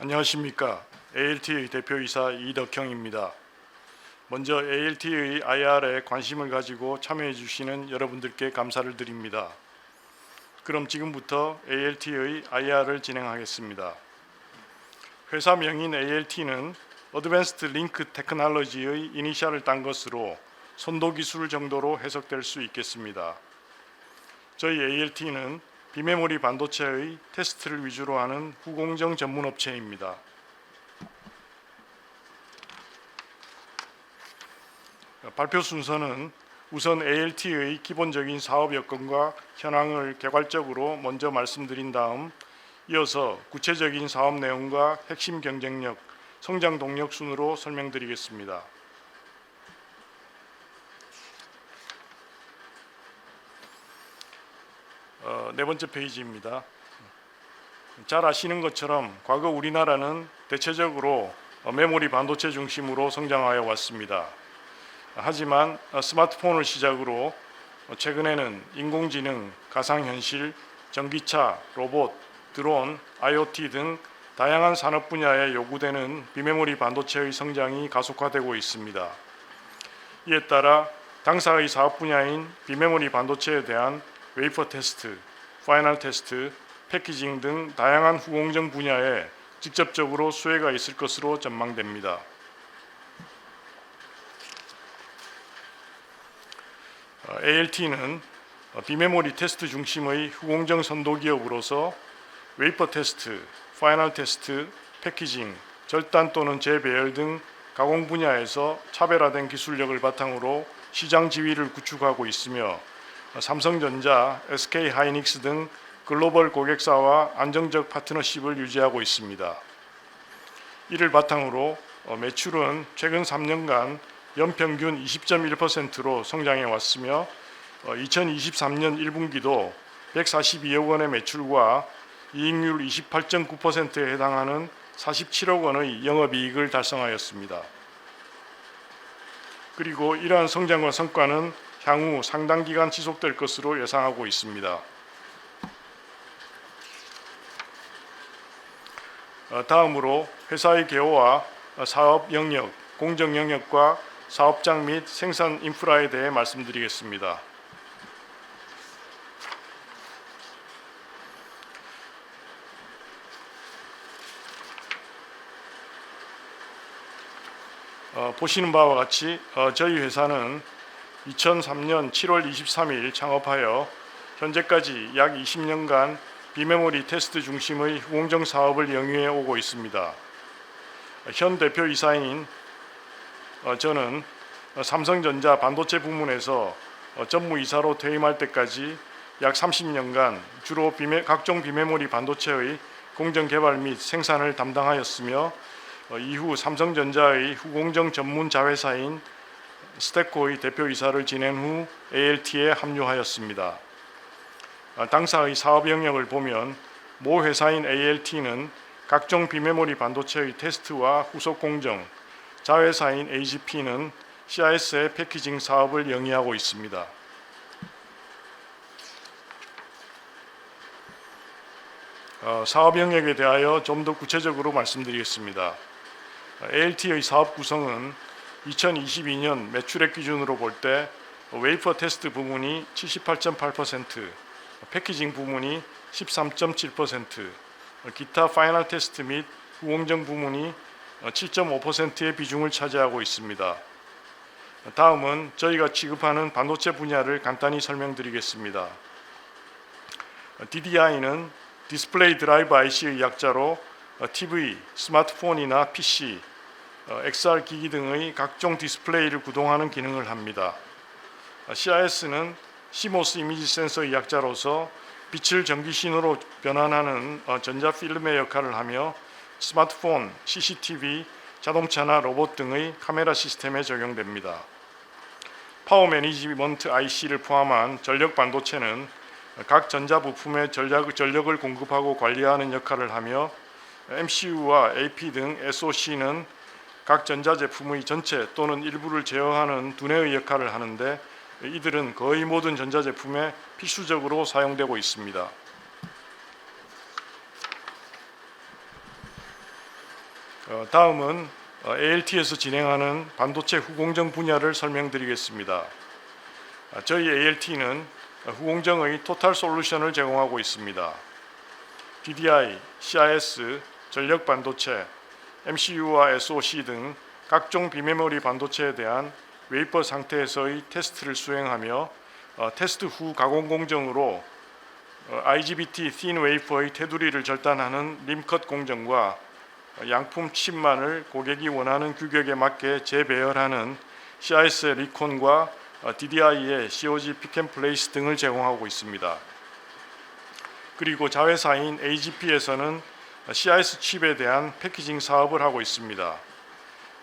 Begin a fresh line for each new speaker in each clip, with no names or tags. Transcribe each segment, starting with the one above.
안녕하십니까. ALT의 대표이사 이덕형입니다. 먼저 ALT의 IR에 관심을 가지고 참여해 주시는 여러분들께 감사를 드립니다. 그럼 지금부터 ALT의 IR을 진행하겠습니다. 회사 명인 ALT는 어드밴스드 링크 테크놀로지의 이니셜을 딴 것으로 선도 기술 정도로 해석될 수 있겠습니다. 저희 ALT는 비메모리 반도체의 테스트를 위주로 하는 후공정 전문 업체입니다. 발표 순서는 우선 ALT의 기본적인 사업 여건과 현황을 개괄적으로 먼저 말씀드린 다음 이어서 구체적인 사업 내용과 핵심 경쟁력, 성장 동력 순으로 설명드리겠습니다. 어, 네 번째 페이지입니다. 잘 아시는 것처럼 과거 우리나라는 대체적으로 어, 메모리 반도체 중심으로 성장하여 왔습니다. 하지만 어, 스마트폰을 시작으로 어, 최근에는 인공지능, 가상현실, 전기차, 로봇, 드론, IoT 등 다양한 산업 분야에 요구되는 비메모리 반도체의 성장이 가속화되고 있습니다. 이에 따라 당사의 사업 분야인 비메모리 반도체에 대한 웨이퍼 테스트, 파이널 테스트, 패키징 등 다양한 후공정 분야에 직접적으로 수혜가 있을 것으로 전망됩니다. ALT는 비메모리 테스트 중심의 후공정 선도 기업으로서 웨이퍼 테스트, 파이널 테스트, 패키징, 절단 또는 재배열 등 가공 분야에서 차별화된 기술력을 바탕으로 시장 지위를 구축하고 있으며 삼성전자, SK 하이닉스 등 글로벌 고객사와 안정적 파트너십을 유지하고 있습니다. 이를 바탕으로 어, 매출은 최근 3년간 연평균 20.1%로 성장해 왔으며 2023년 1분기도 142억 원의 매출과 이익률 28.9%에 해당하는 47억 원의 영업이익을 달성하였습니다. 그리고 이러한 성장과 성과는 향후 상당 기간 지속될 것으로 예상하고 있습니다. 어, 다음으로 회사의 개요와 사업 영역, 공정 영역과 사업장 및 생산 인프라에 대해 말씀드리겠습니다. 어, 보시는 바와 같이 어, 저희 회사는 2003년 7월 23일 창업하여 현재까지 약 20년간 비메모리 테스트 중심의 후공정 사업을 영위해 오고 있습니다. 현 대표 이사인 어, 저는 삼성전자 반도체 부문에서 어, 전무이사로 퇴임할 때까지 약 30년간 주로 비메, 각종 비메모리 반도체의 공정 개발 및 생산을 담당하였으며 어, 이후 삼성전자의 후공정 전문 자회사인 스테코의 대표이사를 지낸 후 ALT에 합류하였습니다. 아, 당사의 사업 영역을 보면 모 회사인 ALT는 각종 비메모리 반도체의 테스트와 후속 공정, 자회사인 AGP는 CIS의 패키징 사업을 영위하고 있습니다. 어, 사업 영역에 대하여 좀 더 구체적으로 말씀드리겠습니다. ALT의 사업 구성은 2022년 매출액 기준으로 볼 때 웨이퍼 테스트 부문이 78.8%, 패키징 부문이 13.7%, 기타 파이널 테스트 및 후공정 부문이 7.5%의 비중을 차지하고 있습니다. 다음은 저희가 취급하는 반도체 분야를 간단히 설명드리겠습니다. DDI는 디스플레이 드라이브 IC의 약자로 TV, 스마트폰이나 PC, XR 기기 등의 각종 디스플레이를 구동하는 기능을 합니다. CIS는 CMOS 이미지 센서의 약자로서 빛을 전기 신호로 변환하는 어, 전자 필름의 역할을 하며 스마트폰, CCTV, 자동차나 로봇 등의 카메라 시스템에 적용됩니다. 파워 매니지먼트 IC를 포함한 전력 반도체는 각 전자 부품에 전력, 전력을 공급하고 관리하는 역할을 하며 MCU와 AP 등 SOC는 각 전자 제품의 전체 또는 일부를 제어하는 두뇌의 역할을 하는데 이들은 거의 모든 전자 제품에 필수적으로 사용되고 있습니다. 어, 다음은 어, ALT에서 진행하는 반도체 후공정 분야를 설명드리겠습니다. 아, 저희 ALT는 후공정의 토탈 솔루션을 제공하고 있습니다. DDI, CIS, 전력 반도체, MCU와 SoC 등 각종 비메모리 반도체에 대한 웨이퍼 상태에서의 테스트를 수행하며 어, 테스트 후 가공 공정으로 어, IGBT thin 웨이퍼의 테두리를 절단하는 림컷 공정과 어, 양품 칩만을 고객이 원하는 규격에 맞게 재배열하는 CIS 리콘과 어, DDI의 COG 픽앤플레이스 등을 제공하고 있습니다. 그리고 자회사인 AGP에서는 CIS 칩에 대한 패키징 사업을 하고 있습니다.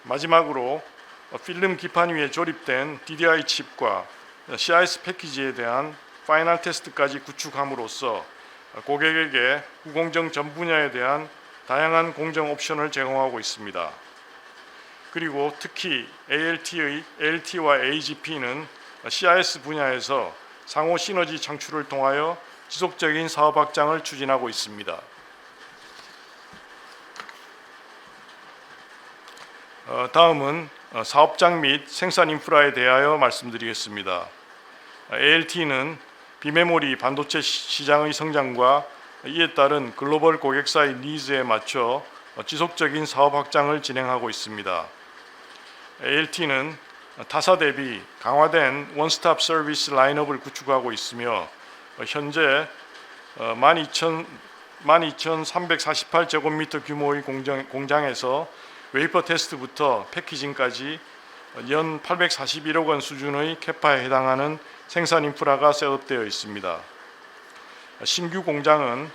마지막으로 어, 필름 기판 위에 조립된 DDI 칩과 CIS 패키지에 대한 파이널 테스트까지 구축함으로써 고객에게 후공정 전 분야에 대한 다양한 공정 옵션을 제공하고 있습니다. 그리고 특히 ALT의 ALT와 AGP는 CIS 분야에서 상호 시너지 창출을 통하여 지속적인 사업 확장을 추진하고 있습니다. 다음은 어, 사업장 및 생산 인프라에 대하여 말씀드리겠습니다. ALT는 비메모리 반도체 시- 시장의 성장과 이에 따른 글로벌 고객사의 니즈에 맞춰 어, 지속적인 사업 확장을 진행하고 있습니다. ALT는 타사 대비 강화된 원스톱 서비스 라인업을 구축하고 있으며 어, 현재 12,000 12,348제곱미터 규모의 공장, 공장에서 웨이퍼 테스트부터 패키징까지 연 841억 원 수준의 캐파에 해당하는 생산 인프라가 셋업되어 있습니다. 신규 공장은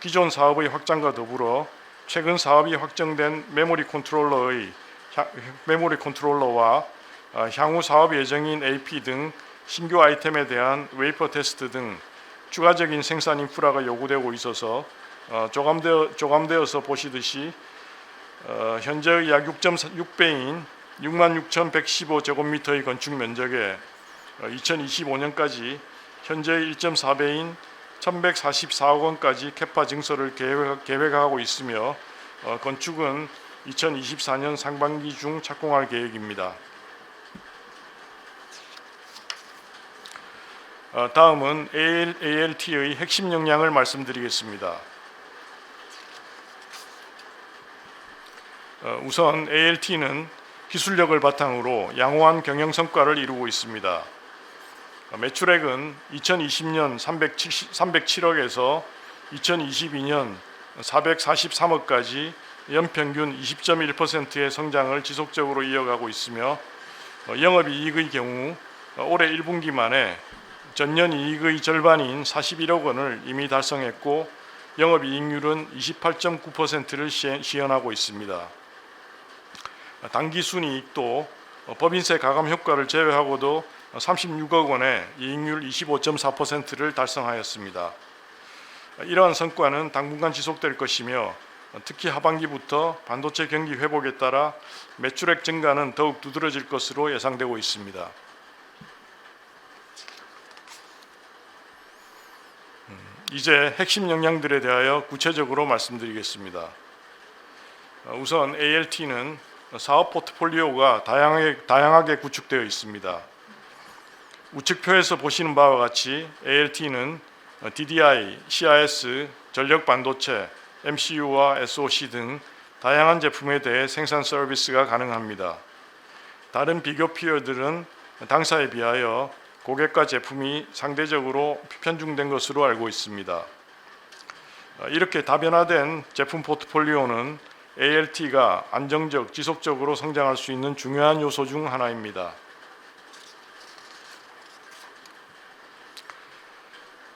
기존 사업의 확장과 더불어 최근 사업이 확정된 메모리 컨트롤러의 향- 메모리 컨트롤러와 어, 향후 사업 예정인 AP 등 신규 아이템에 대한 웨이퍼 테스트 등 추가적인 생산 인프라가 요구되고 있어서 어, 조감되어 조감되어서 보시듯이 어, 현재의 약 6.6배인 66,115제곱미터의 건축 면적에 2025년까지 현재의 1.4배인 1,144억 원까지 캐파 증설을 계획, 계획하고 있으며 어, 건축은 2024년 상반기 중 착공할 계획입니다. 어, 다음은 AL, ALT의 핵심 역량을 말씀드리겠습니다. 우선 ALT는 기술력을 바탕으로 양호한 경영 성과를 이루고 있습니다. 어, 매출액은 2020년 370, 307억에서 2022년 443억까지 연평균 20.1%의 성장을 지속적으로 이어가고 있으며 어, 영업이익의 경우 어, 올해 1분기 만에 전년 이익의 절반인 41억 원을 이미 달성했고 영업이익률은 28.9%를 시현하고 있습니다. 당기 순이 익도 법인세 가감 효과를 제외하고도 36억 원의 이익률 25.4%를 달성하였습니다. 이러한 성과는 당분간 지속될 것이며 특히 하반기부터 반도체 경기 회복에 따라 매출액 증가는 더욱 두드러질 것으로 예상되고 있습니다. 음, 이제 핵심 역량들에 대하여 구체적으로 말씀드리겠습니다. 어, 우선 ALT는 사업 포트폴리오가 다양하게, 다양하게 구축되어 있습니다. 우측표에서 보시는 바와 같이 ALT는 DDI, CIS, 전력 반도체, MCU와 SoC 등 다양한 제품에 대해 생산 서비스가 가능합니다. 다른 비교 피어들은 당사에 비하여 고객과 제품이 상대적으로 편중된 것으로 알고 있습니다. 이렇게 다변화된 제품 포트폴리오는 ALT가 안정적, 지속적으로 성장할 수 있는 중요한 요소 중 하나입니다.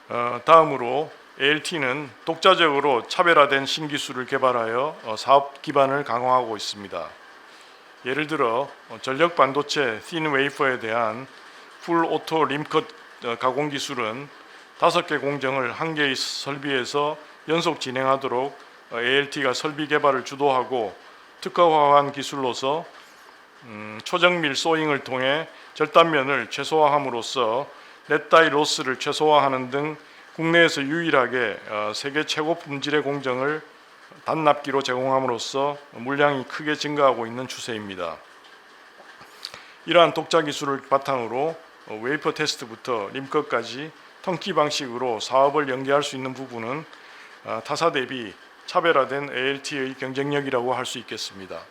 어, 다음으로 ALT는 독자적으로 차별화된 신기술을 개발하여 어, 사업 기반을 강화하고 있습니다. 예를 들어 어, 전력 반도체 thin wafer에 대한 풀 오토 림컷 어, 가공 기술은 다섯 개 공정을 한 개의 설비에서 연속 진행하도록 어, ALT가 설비 개발을 주도하고 특허화한 기술로서 음, 초정밀 소잉을 통해 절단면을 최소화함으로써 넷다이 로스를 최소화하는 등 국내에서 유일하게 어, 세계 최고 품질의 공정을 단납기로 제공함으로써 물량이 크게 증가하고 있는 추세입니다. 이러한 독자 기술을 바탕으로 어, 웨이퍼 테스트부터 림컷까지 턴키 방식으로 사업을 연계할 수 있는 부분은 아, 타사 대비 차별화된 ALT의 경쟁력이라고 할 수 있겠습니다.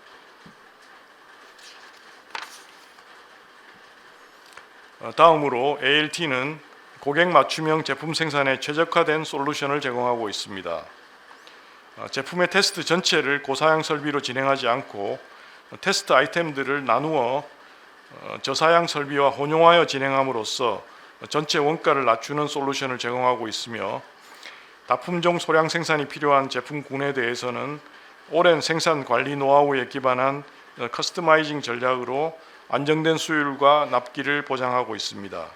어, 다음으로 ALT는 고객 맞춤형 제품 생산에 최적화된 솔루션을 제공하고 있습니다. 어, 제품의 테스트 전체를 고사양 설비로 진행하지 않고 테스트 아이템들을 나누어 어, 저사양 설비와 혼용하여 진행함으로써 전체 원가를 낮추는 솔루션을 제공하고 있으며 납품종 소량 생산이 필요한 제품군에 대해서는 오랜 생산 관리 노하우에 기반한 어, 커스터마이징 전략으로 안정된 수율과 납기를 보장하고 있습니다.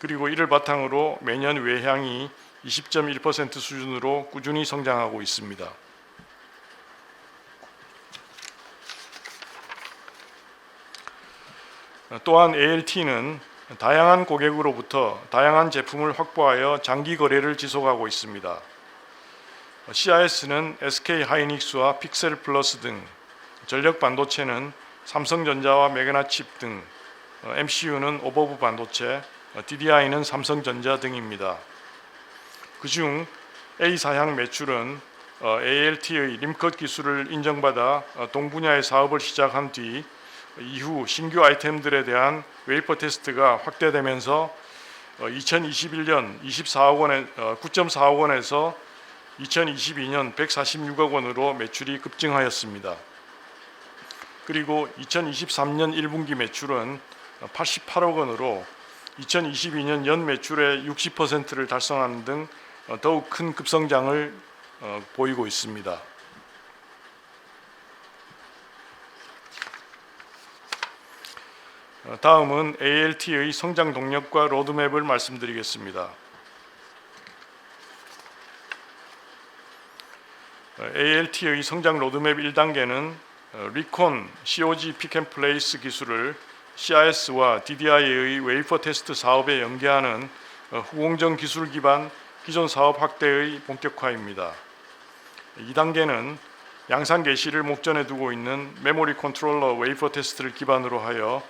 그리고 이를 바탕으로 매년 외향이 20.1% 수준으로 꾸준히 성장하고 있습니다. 또한 ALT는 다양한 고객으로부터 다양한 제품을 확보하여 장기 거래를 지속하고 있습니다. CIS는 SK 하이닉스와 픽셀 플러스 등 전력 반도체는 삼성전자와 메가나칩 등 어, MCU는 오버브 반도체, 어, DDI는 삼성전자 등입니다. 그중 A 사향 매출은 어, ALT의 림컷 기술을 인정받아 어, 동분야의 사업을 시작한 뒤 이후 신규 아이템들에 대한 웨이퍼 테스트가 확대되면서 2021년 24억 원에 9.4억 원에서 2022년 146억 원으로 매출이 급증하였습니다. 그리고 2023년 1분기 매출은 88억 원으로 2022년 연 매출의 60%를 달성하는 등 더욱 큰 급성장을 어, 보이고 있습니다. 다음은 ALT의 성장 동력과 로드맵을 말씀드리겠습니다. 어, ALT의 성장 로드맵 1단계는 리콘 COG 픽앤플레이스 기술을 CIS와 DDI의 웨이퍼 테스트 사업에 연계하는 어, 후공정 기술 기반 기존 사업 확대의 본격화입니다. 2단계는 양산 개시를 목전에 두고 있는 메모리 컨트롤러 웨이퍼 테스트를 기반으로 하여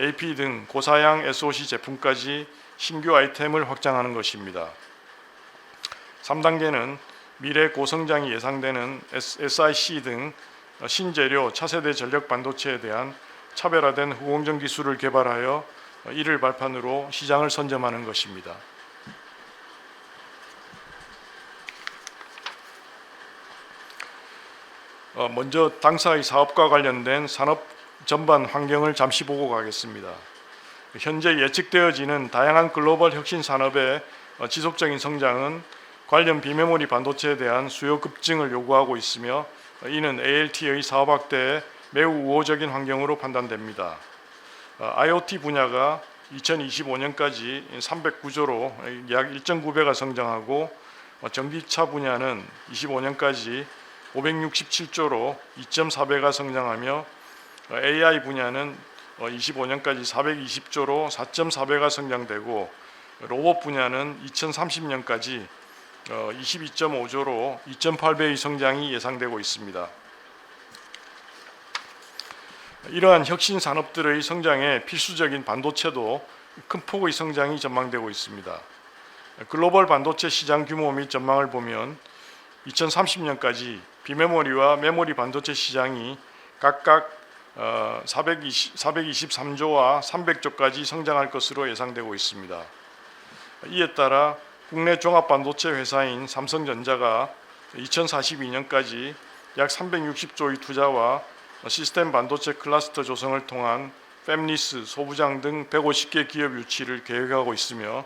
AP 등 고사양 SOC 제품까지 신규 아이템을 확장하는 것입니다. 3단계는 미래 고성장이 예상되는 SIC 등 신재료 차세대 전력 반도체에 대한 차별화된 후공정 기술을 개발하여 이를 발판으로 시장을 선점하는 것입니다. 어, 먼저 당사의 사업과 관련된 산업 전반 환경을 잠시 보고 가겠습니다. 현재 예측되어지는 다양한 글로벌 혁신 산업의 어, 지속적인 성장은 관련 비메모리 반도체에 대한 수요 급증을 요구하고 있으며 어, 이는 ALT의 사업 확대에 매우 우호적인 환경으로 판단됩니다. IoT 분야가 2025년까지 309조로 약 1.9배가 성장하고 전기차 분야는 25년까지 567조로 2.4배가 성장하며 AI 분야는 25년까지 420조로 4.4배가 성장되고 로봇 분야는 2030년까지 22.5조로 2.8배의 성장이 예상되고 있습니다. 이러한 혁신 산업들의 성장에 필수적인 반도체도 큰 폭의 성장이 전망되고 있습니다. 글로벌 반도체 시장 규모 및 전망을 보면 2030년까지 비메모리와 메모리 반도체 시장이 각각 420, 423조와 300조까지 성장할 것으로 예상되고 있습니다. 이에 따라 국내 종합 반도체 회사인 삼성전자가 2042년까지 약 360조의 투자와 시스템 반도체 클러스터 조성을 통한 팹리스, 소부장 등 150개 기업 유치를 계획하고 있으며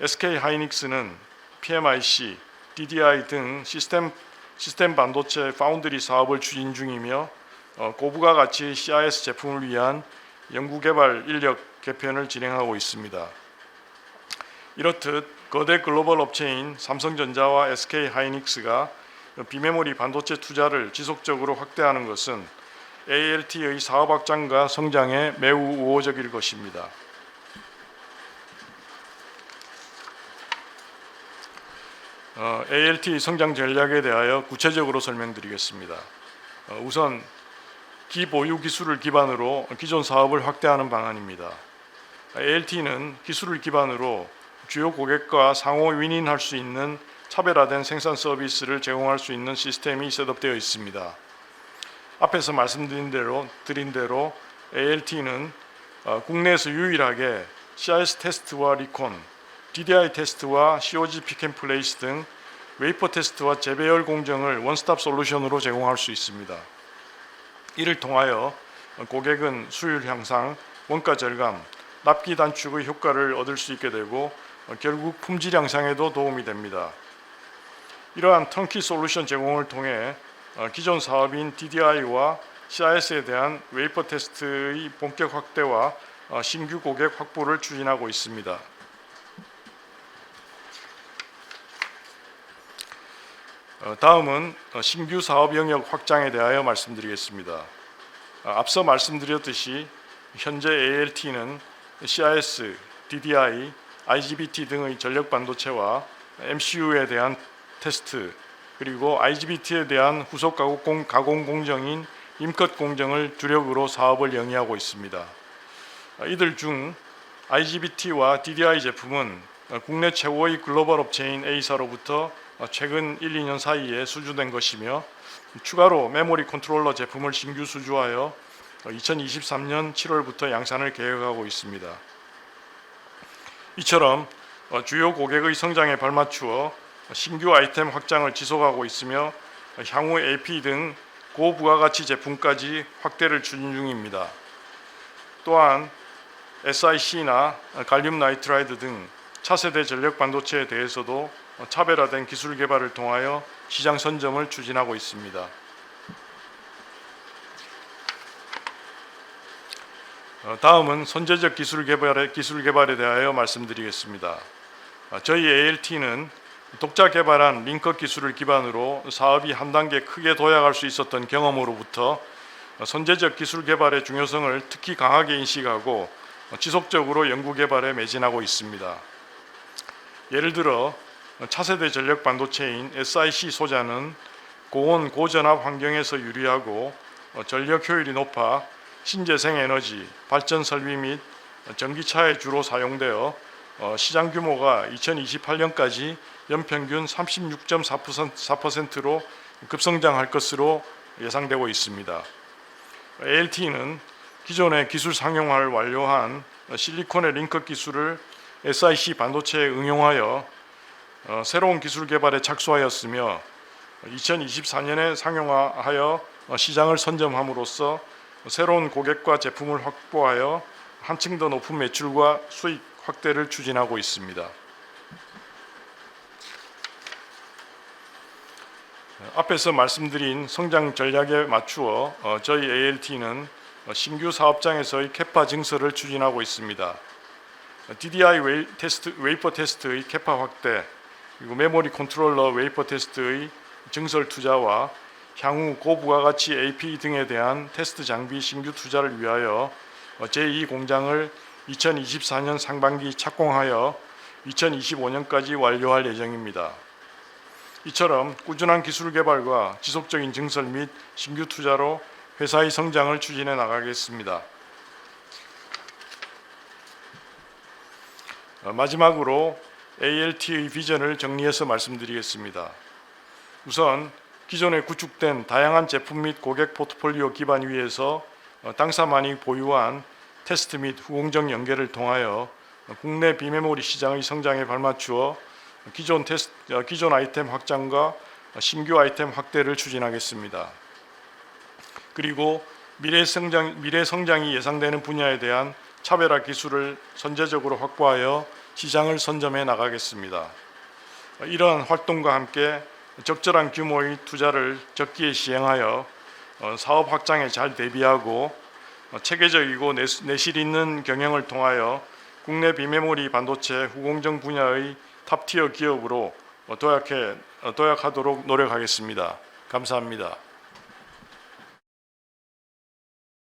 SK 하이닉스는 PMIC, DDI 등 시스템 시스템 반도체 파운드리 사업을 추진 중이며 어, 고부가 가치 CIS 제품을 위한 연구개발 인력 개편을 진행하고 있습니다. 이렇듯 거대 글로벌 업체인 삼성전자와 SK 하이닉스가 비메모리 반도체 투자를 지속적으로 확대하는 것은 ALT의 사업 확장과 성장에 매우 우호적일 것입니다. 어, ALT 성장 전략에 대하여 구체적으로 설명드리겠습니다. 어, 우선 기보유 기술을 기반으로 기존 사업을 확대하는 방안입니다. ALT는 기술을 기반으로 주요 고객과 상호 윈윈할 수 있는 차별화된 생산 서비스를 제공할 수 있는 시스템이 셋업되어 있습니다. 앞에서 말씀드린 대로 드린 대로 ALT는 어, 국내에서 유일하게 CIS 테스트와 리콘, DDI 테스트와 COG 픽앤플레이스 등 웨이퍼 테스트와 재배열 공정을 원스톱 솔루션으로 제공할 수 있습니다. 이를 통하여 고객은 수율 향상, 원가 절감, 납기 단축의 효과를 얻을 수 있게 되고 어, 결국 품질 향상에도 도움이 됩니다. 이러한 턴키 솔루션 제공을 통해 어, 기존 사업인 DDI와 CIS에 대한 웨이퍼 테스트의 본격 확대와 어, 신규 고객 확보를 추진하고 있습니다. 다음은 어, 신규 사업 영역 확장에 대하여 말씀드리겠습니다. 어, 앞서 말씀드렸듯이 현재 ALT는 CIS, DDI, IGBT 등의 전력 반도체와 MCU에 대한 테스트 그리고 IGBT에 대한 후속 가공, 가공 공정인 임컷 공정을 주력으로 사업을 영위하고 있습니다. 어, 이들 중 IGBT와 DDI 제품은 어, 국내 최고의 글로벌 업체인 A사로부터 어, 최근 1, 2년 사이에 수주된 것이며 추가로 메모리 컨트롤러 제품을 신규 수주하여 2023년 7월부터 양산을 계획하고 있습니다. 이처럼 어, 주요 고객의 성장에 발맞추어 신규 아이템 확장을 지속하고 있으며 향후 AP 등 고부가가치 제품까지 확대를 추진 중입니다. 또한 SiC나 갈륨 나이트라이드 등 차세대 전력 반도체에 대해서도 차별화된 기술 개발을 통하여 시장 선점을 추진하고 있습니다. 어, 다음은 선제적 기술 개발에 기술 개발에 대하여 말씀드리겠습니다. 어, 저희 ALT는 독자 개발한 링커 기술을 기반으로 사업이 한 단계 크게 도약할 수 있었던 경험으로부터 어, 선제적 기술 개발의 중요성을 특히 강하게 인식하고 지속적으로 연구 개발에 매진하고 있습니다. 예를 들어 차세대 전력 반도체인 SiC 소자는 고온 고전압 환경에서 유리하고 전력 효율이 높아 신재생 에너지, 발전 설비 및 전기차에 주로 사용되어 어, 시장 규모가 2028년까지 연평균 36.4%로 급성장할 것으로 예상되고 있습니다. ALT는 기존의 기술 상용화를 완료한 실리콘의 링크 기술을 SiC 반도체에 응용하여 어, 새로운 기술 개발에 착수하였으며 2024년에 상용화하여 어, 시장을 선점함으로써 새로운 고객과 제품을 확보하여 한층 더 높은 매출과 수익 확대를 추진하고 있습니다. 앞에서 말씀드린 성장 전략에 맞추어 어, 저희 ALT는 신규 사업장에서의 캐파 증설을 추진하고 있습니다. DDI 웨이 테스트, 웨이퍼 테스트의 캐파 확대, 그리고 메모리 컨트롤러 웨이퍼 테스트의 증설 투자와 향후 고부가가치 AP 등에 대한 테스트 장비 신규 투자를 위하여 제2 공장을 2024년 상반기 착공하여 2025년까지 완료할 예정입니다. 이처럼 꾸준한 기술 개발과 지속적인 증설 및 신규 투자로 회사의 성장을 추진해 나가겠습니다. 어, 마지막으로 ALT의 비전을 정리해서 말씀드리겠습니다. 우선 기존에 구축된 다양한 제품 및 고객 포트폴리오 기반 위에서 어, 당사만이 보유한 테스트 및 후공정 연계를 통하여 국내 비메모리 시장의 성장에 발맞추어 기존 테스트, 어, 기존 아이템 확장과 신규 아이템 확대를 추진하겠습니다. 그리고 미래 성장 미래 성장이 예상되는 분야에 대한 차별화 기술을 선제적으로 확보하여 시장을 선점해 나가겠습니다. 이러한 활동과 함께 적절한 규모의 투자를 적기에 시행하여 어, 사업 확장에 잘 대비하고 어, 체계적이고 내실 있는 경영을 통하여 국내 비메모리 반도체 후공정 분야의 탑티어 기업으로 어, 도약해 도약하도록 노력하겠습니다. 감사합니다.